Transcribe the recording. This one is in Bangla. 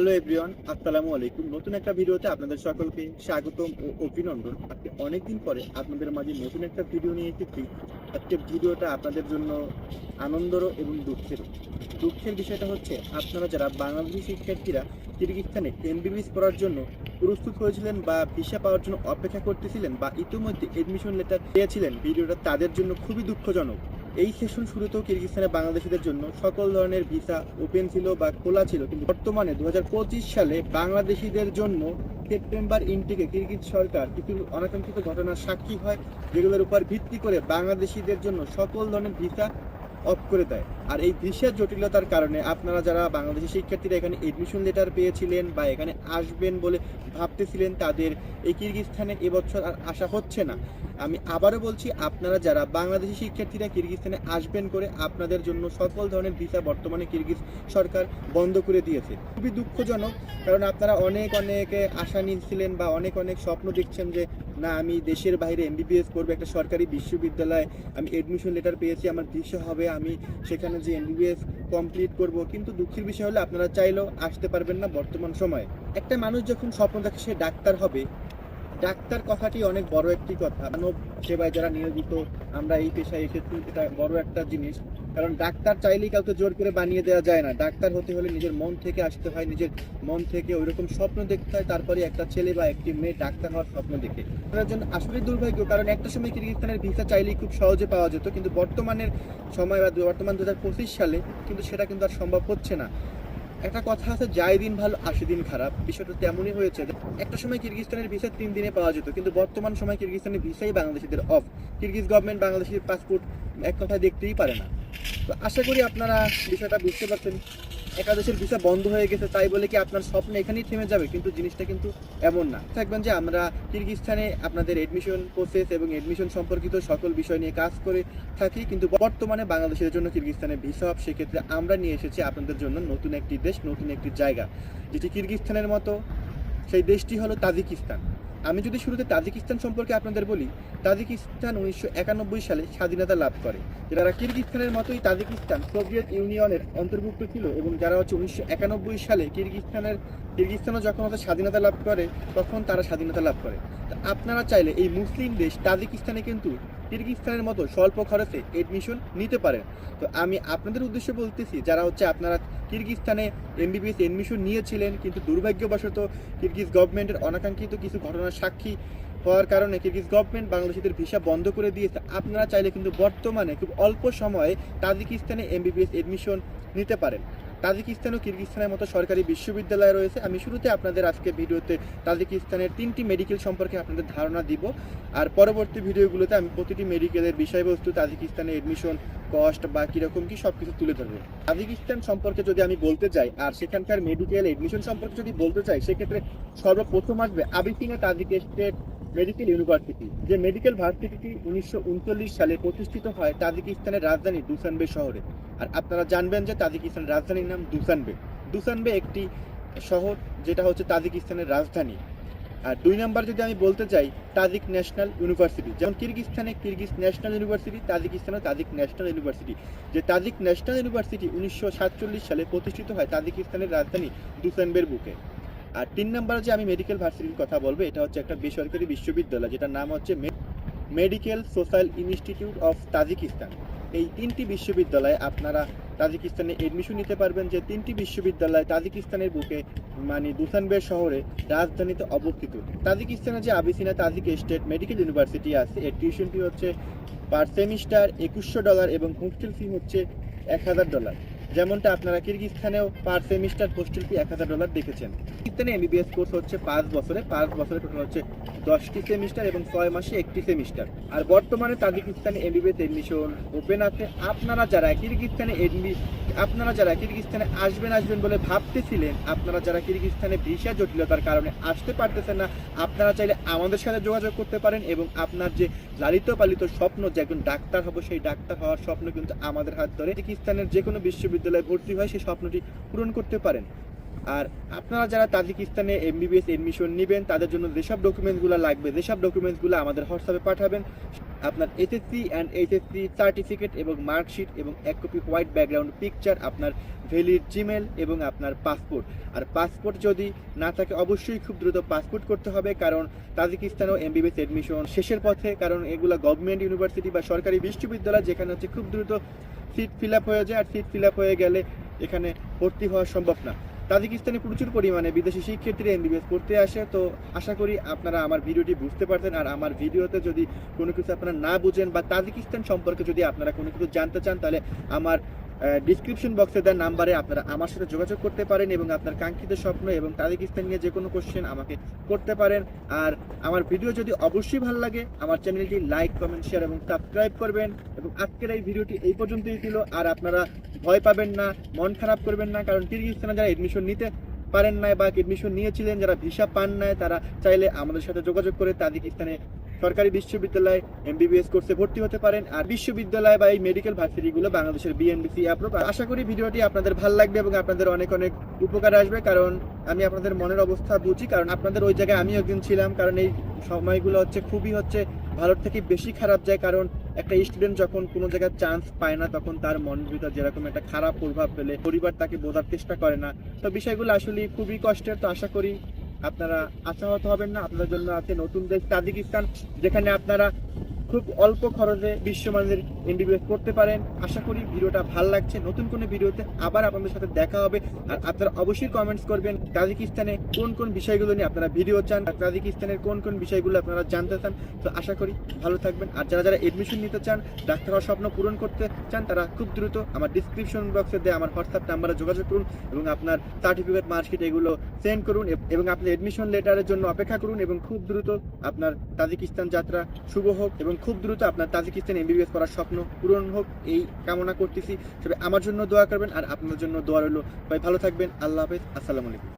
হ্যালো এভরিওয়ান আসসালামু আলাইকুম। নতুন একটা ভিডিওতে আপনাদের সকলকে স্বাগতম ও অভিনন্দন। আজকে অনেকদিন পরে আপনাদের মাঝে নতুন একটা ভিডিও নিয়ে এসেছি। আজকে ভিডিওটা আপনাদের জন্য আনন্দের এবং দুঃখের দুঃখের বিষয়টা হচ্ছে, আপনারা যারা বাংলাদেশি শিক্ষার্থীরা কিরগিস্তানে এমবিবিএস পড়ার জন্য প্রস্তুত হয়েছিলেন বা ভিসা পাওয়ার জন্য অপেক্ষা করতেছিলেন বা ইতিমধ্যে এডমিশন লেটার পেয়েছিলেন, ভিডিওটা তাদের জন্য খুবই দুঃখজনক। এই সেশন শুরুতেও কিরগিস্তানে বাংলাদেশিদের জন্য সকল ধরনের ভিসা ওপেন ছিল বা খোলা ছিল, কিন্তু বর্তমানে দু হাজার পঁচিশ সালে বাংলাদেশিদের জন্য সেপ্টেম্বর ইনটিকে কিরগিজ সরকার কিছু অনাকাঙ্ক্ষিত ঘটনার সাক্ষী হয়, যেগুলোর উপর ভিত্তি করে বাংলাদেশিদের জন্য সকল ধরনের ভিসা অফ করে দেয়। আর এই ভিসার জটিলতার কারণে আপনারা যারা বাংলাদেশি শিক্ষার্থীরা এখানে এডমিশন লেটার পেয়েছিলেন বা এখানে আসবেন বলে ভাবতেছিলেন, তাদের এই কিরগিস্তানে এবছর আর আসা হচ্ছে না। আমি আবারও বলছি, আপনারা যারা বাংলাদেশি শিক্ষার্থীরা কিরগিস্তানে আসবেন করে আপনাদের জন্য সকল ধরনের ভিসা বর্তমানে কিরগিজ সরকার বন্ধ করে দিয়েছে। খুবই দুঃখজনক, কারণ আপনারা অনেক অনেক আশা নিয়েছিলেন বা অনেক অনেক স্বপ্ন দেখছেন যে না, আমি দেশের বাইরে এম এমবিবিএস করব, একটা সরকারি বিশ্ববিদ্যালয়ে আমি এডমিশন লেটার পেয়েছি, আমার ভিসা হবে, আমি সেখানে যে এমবিবিএস কমপ্লিট করব। কিন্তু দুঃখের বিষয় হলো, আপনারা চাইলেও আসতে পারবেন না বর্তমান সময়ে। একটা মানুষ যখন স্বপ্ন দেখে সে ডাক্তার হবে, ডাক্তার কথাটি অনেক বড় একটি কথা। মানব সেবায় যারা নিয়োজিত, আমরা এই পেশায় এসেছি, এটা বড় একটা জিনিস। কারণ ডাক্তার চাইলেই কাউকে জোর করে বানিয়ে দেওয়া যায় না। ডাক্তার হতে হলে নিজের মন থেকে আসতে হয়, নিজের মন থেকে ওইরকম স্বপ্ন দেখতে হয়, তারপরে একটা ছেলে বা একটি মেয়ে ডাক্তার হওয়ার স্বপ্ন দেখে। এটার জন্য আসলে দুর্ভাগ্য, কারণ একটা সময় কিরগিস্তানের ভিসা চাইলেই খুব সহজে পাওয়া যেত, কিন্তু বর্তমানের সময় বা বর্তমান দু হাজার পঁচিশ সালে কিন্তু সেটা কিন্তু আর সম্ভব হচ্ছে না। একটা কথা আছে, যাই দিন ভালো, আসে দিন খারাপ। বিষয়টা তেমনই হয়েছে একটা সময় কিরগিস্তানের ভিসা তিন দিনে পাওয়া যেত, কিন্তু বর্তমান সময় কিরগিস্তানের ভিসাই বাংলাদেশিদের অফ কিরগিজ গভর্নমেন্ট বাংলাদেশের পাসপোর্ট এক কথায় দেখতেই পারে না। তো আশা করি আপনারা বিষয়টা বুঝতে পারছেন। একাদশের ভিসা বন্ধ হয়ে গেছে, তাই বলে কি আপনার স্বপ্ন এখানেই থেমে যাবে? কিন্তু জিনিসটা কিন্তু এমন না। থাকবেন যে আমরা কিরগিস্তানে আপনাদের এডমিশন প্রসেস এবং এডমিশন সম্পর্কিত সকল বিষয় নিয়ে কাজ করে থাকি, কিন্তু বর্তমানে বাংলাদেশের জন্য কিরগিস্তানে ভিসা অফ সেক্ষেত্রে আমরা নিয়ে এসেছি আপনাদের জন্য নতুন একটি দেশ, নতুন একটি জায়গা। যেটি কিরগিস্তানের মতো সেই দেশটি হলো তাজিকিস্তান। আমি যদি শুরুতে তাজিকিস্তান সম্পর্কে আপনাদের বলি, তাজিকিস্তান উনিশশো একানব্বই সালে স্বাধীনতা লাভ করে। যারা কিরগিস্তানের মতোই তাজিকিস্তান, সোভিয়েত ইউনিয়নের অন্তর্ভুক্ত ছিল এবং যারা হচ্ছে উনিশশো একানব্বই সালে কিরগিস্তানের কিরগিস্তানও যখন হচ্ছে স্বাধীনতা লাভ করে, তখন তারা স্বাধীনতা লাভ করে। আপনারা চাইলে এই মুসলিম দেশ তাজিকিস্তানে কিন্তু কিরগিস্তানের মতো স্বল্প খরচে এডমিশন নিতে পারেন। তো আমি আপনাদের উদ্দেশ্যে বলতেছি, যারা হচ্ছে আপনারা কিরগিস্তানে এমবিবিএস এডমিশন নিয়েছিলেন, কিন্তু দুর্ভাগ্যবশত কিরগিজ গভর্নমেন্টের অনাকাঙ্ক্ষিত কিছু ঘটনার সাক্ষী হওয়ার কারণে কিরগিজ গভর্নমেন্ট বাংলাদেশিদের ভিসা বন্ধ করে দিয়েছে। আপনারা চাইলে কিন্তু বর্তমানে খুব অল্প সময়ে তাজিকিস্তানে এমবিবিএস এডমিশন নিতে পারেন। তাজিকিস্তান ও কিরগিস্তানের মতো সরকারি বিশ্ববিদ্যালয় রয়েছে। আমি শুরুতে আপনাদের আজকে ভিডিওতে তাজিকিস্তানের তিনটি মেডিকেল সম্পর্কে আপনাদের ধারণা দিব। আর পরবর্তী ভিডিওগুলোতে আমি প্রতিটি মেডিকেলের বিষয়বস্তু তাজিকিস্তানে এডমিশন কস্ট বা কীরকম কি সব কিছু তুলে ধরবো। তাজিকিস্তান সম্পর্কে যদি আমি বলতে চাই আর সেখানকার মেডিকেল এডমিশন সম্পর্কে যদি বলতে চাই, সেক্ষেত্রে সর্বপ্রথম আসবে Avicenna Tajik state medical university. যে মেডিকেল ভার্সিটিটি উনিশশো সালে প্রতিষ্ঠিত হয় তাজিকিস্তানের রাজধানী দুসানবে শহরে। আর আপনারা জানবেন যে তাজিকিস্তানের রাজধানীর নাম দুসানবে। দুসানবে একটি শহর যেটা হচ্ছে তাজিকিস্তানের রাজধানী। আর দুই নাম্বার যদি আমি বলতে চাই তাজিক ন্যাশনাল ইউনিভার্সিটি। যেমন কিরগিস্তানে কিরগিজ ন্যাশনাল ইউনিভার্সিটি তাজিকিস্তানে তাজিক ন্যাশনাল ইউনিভার্সিটি। যে তাজিক ন্যাশনাল ইউনিভার্সিটি উনিশশো সাতচল্লিশ সালে প্রতিষ্ঠিত হয় তাজিকিস্তানের রাজধানী দুসানবের বুকে। আর তিন নাম্বারে যে আমি মেডিকেল ভার্সিটির কথা বলব, এটা হচ্ছে একটা বেসরকারি বিশ্ববিদ্যালয়, যেটার নাম হচ্ছে medical social institute of Tajikistan এই তিনটি বিশ্ববিদ্যালয়ে আপনারা তাজিকিস্তানে এডমিশন নিতে পারবেন যে তিনটি বিশ্ববিদ্যালয় তাজিকিস্তানের বুকে মানে দুসানবে শহরে রাজধানীতে অবস্থিত। তাজিকিস্তানের যে Avicenna Tajik state medical university আছে, এর টিউশন ফি হচ্ছে পার সেমিস্টার একুশশো ডলার এবং হোস্টেল ফি হচ্ছে এক হাজার ডলার যেমনটা আপনারা কিরগিস্তানেও পার সেমিস্টার হোস্টেল ফি এক হাজার ডলার দেখেছেন। কিরগিস্তানে এমবিবিএস কোর্স হচ্ছে পাঁচ বছরে পাঁচ বছরে টোটাল হচ্ছে দশটি সেমিস্টার এবং ছয় মাসে একটি সেমিস্টার। আর বর্তমানে তাজিকিস্তানে এমবিবিএস এডমিশন ওপেন আছে। আপনারা যারা কিরগিস্তানে এডমি আপনারা যারা কিরগিস্তানে আসবেন আসবেন বলে ভাবতেছিলেন, আপনারা যারা কিরগিস্তানে ভিসা জটিলতার কারণে আসতে পারতেছেন না, আপনারা চাইলে আমাদের সাথে যোগাযোগ করতে পারেন এবং আপনার যে লালিত পালিত স্বপ্ন যে একজন ডাক্তার হব, সেই ডাক্তার হওয়ার স্বপ্ন কিন্তু আমাদের হাত ধরে। কিরগিস্তানের যে কোনো বিশ্ববিদ্যালয়ে ভর্তি হয় সেই স্বপ্নটি পূরণ করতে পারেন। আর আপনারা যারা তাজিকিস্তানে এমবিবিএস এডমিশন নেবেন, তাদের জন্য যেসব ডকুমেন্টসগুলো লাগবে যেসব ডকুমেন্টসগুলো আমাদের হোয়াটসঅ্যাপে পাঠাবেন। আপনার এসএসসি অ্যান্ড এইচএসসি সার্টিফিকেট এবং মার্কশিট এবং এক কপি হোয়াইট ব্যাকগ্রাউন্ড পিকচার আপনার ভ্যালিড জিমেল এবং আপনার পাসপোর্ট আর পাসপোর্ট যদি না থাকে, অবশ্যই খুব দ্রুত পাসপোর্ট করতে হবে, কারণ তাজিকিস্তানেও এমবিবিএস এডমিশন শেষের পথে, কারণ এগুলো গভর্নমেন্ট ইউনিভার্সিটি বা সরকারি বিশ্ববিদ্যালয়, যেখানে হচ্ছে খুব দ্রুত সিট ফিল আপ হয়ে যায়, আর সিট ফিল আপ হয়ে গেলে এখানে ভর্তি হওয়া সম্ভব না। তাজিকিস্তানে প্রচুর পরিমাণে বিদেশি শিক্ষার্থীরা এমবিবিএস পড়তে আসে। তো আশা করি আপনারা আমার ভিডিওটি বুঝতে পারছেন। আর আমার ভিডিওতে যদি কোনো কিছু আপনারা না বুঝেন বা তাজিকিস্তান সম্পর্কে যদি আপনারা কোনো কিছু জানতে চান, তাহলে আমার ডিসক্রিপশন বক্সে দেওয়া নাম্বারে আপনারা আমার সাথে যোগাযোগ করতে পারেন এবং আপনার কাঙ্ক্ষিত স্বপ্ন এবং তাজিকিস্তান নিয়ে যে কোনো কোশ্চেন আমাকে করতে পারেন। আর আমার ভিডিও যদি অবশ্যই ভালো লাগে, আমার চ্যানেলটি লাইক কমেন্ট শেয়ার এবং সাবস্ক্রাইব করবেন এবং আজকের এই ভিডিওটি এই পর্যন্তই ছিল। আর আপনারা ভয় পাবেন না, মন খারাপ করবেন না, কারণ কিরগিজস্তানে যারা এডমিশন নিতে পারেন নাই বা এডমিশন নিয়েছিলেন, যারা ভিসা পান নাই, তারা চাইলে আমাদের সাথে যোগাযোগ করে তাজিকিস্তানে সরকারি বিশ্ববিদ্যালয় এমবিবিএস কোর্সে ভর্তি হতে পারেন আর বিশ্ববিদ্যালয় বা এই মেডিকেল ভার্সিটিগুলো বাংলাদেশের বিএনবিসি অ্যাপ্রুভ আশা করি ভিডিওটি আপনাদের ভালো লাগবে এবং আপনাদের অনেক অনেক উপকার আসবে, কারণ আমি আপনাদের মনের অবস্থা বুঝি, কারণ আপনাদের ওই জায়গায় আমি একদিন ছিলাম, কারণ এই সময়গুলো হচ্ছে খুবই হচ্ছে ভালোর থেকে বেশি খারাপ যায়, কারণ একটা স্টুডেন্ট যখন কোনো জায়গায় চান্স পায় না, তখন তার মনের ভিতর যেরকম একটা খারাপ প্রভাব ফেলে, পরিবার তাকে বোঝার চেষ্টা করে না। তো বিষয়গুলো আসলে খুবই কষ্টের, তো আশা করি আপনারা আশাহত হবেন না। আপনাদের জন্য আছে নতুন দেশ তাজিকিস্তান যেখানে আপনারা খুব অল্প খরচে বিশ্বমানের এমবিবিএস করতে পারেন। আশা করি ভিডিওটা ভালো লাগছে। নতুন কোনো ভিডিওতে আবার আপনাদের সাথে দেখা হবে। আর আপনারা অবশ্যই কমেন্টস করবেন তাজিকিস্তানে কোন কোন বিষয়গুলো নিয়ে আপনারা ভিডিও চান তাজিকিস্তানের কোন কোন বিষয়গুলো আপনারা জানতে চান। তো আশা করি ভালো থাকবেন। আর যারা যারা এডমিশন নিতে চান ডাক্তার হওয়ার স্বপ্ন পূরণ করতে চান, তারা খুব দ্রুত আমার ডিসক্রিপশন বক্সে দেয় আমার হোয়াটসঅ্যাপ নাম্বারে যোগাযোগ করুন এবং আপনার সার্টিফিকেট মার্কশিট এগুলো সেন্ড করুন এবং আপনি এডমিশন লেটারের জন্য অপেক্ষা করুন এবং খুব দ্রুত আপনার তাজিকিস্তান যাত্রা শুভ হোক এবং খুব দ্রুত আপনার তাজিকিস্তান এমবিবিএস করার স্বপ্ন পূরণ হোক, এই কামনা করতেছি। তবে আমার জন্য দোয়া করবেন আর আপনার জন্য দোয়া রইল। ভাই, ভালো থাকবেন। আল্লাহ হাফেজ। আসসালামু আলাইকুম।